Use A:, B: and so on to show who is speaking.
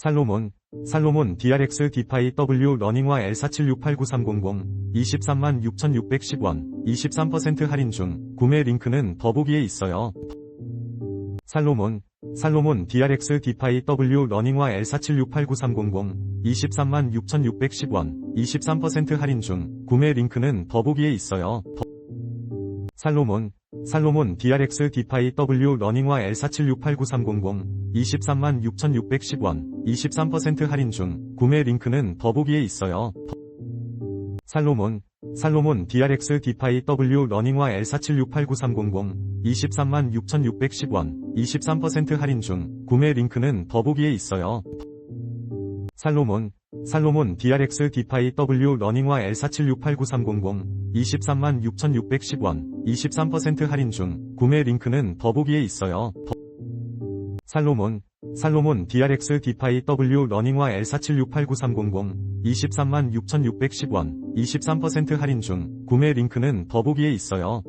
A: 살로몬, 살로몬 DRX 디파이 W 러닝화 L4768930 23만 6,610원, 23% 할인 중, 구매 링크는 더보기에 있어요. 살로몬, 살로몬 DRX 디파이 W 러닝화 L4768930 23만 6,610원, 23% 할인 중, 구매 링크는 더보기에 있어요. 살로몬, 살로몬 DRX 디파이 W 러닝화 L4768930 23만 6,610원, 23% 할인 중, 구매 링크는 더보기에 있어요. 살로몬, 살로몬 DRX 디파이 W 러닝화 L4768930 23만 6,610원, 23% 할인 중, 구매 링크는 더보기에 있어요. 살로몬, 살로몬 DRX 디파이 W 러닝화 L4768930 23만 6,610원, 23% 할인 중, 구매 링크는 더보기에 있어요. 살로몬, 살로몬 DRX 디파이 W 러닝화 L4768930 23만 6,610원, 23% 할인 중, 구매 링크는 더보기에 있어요.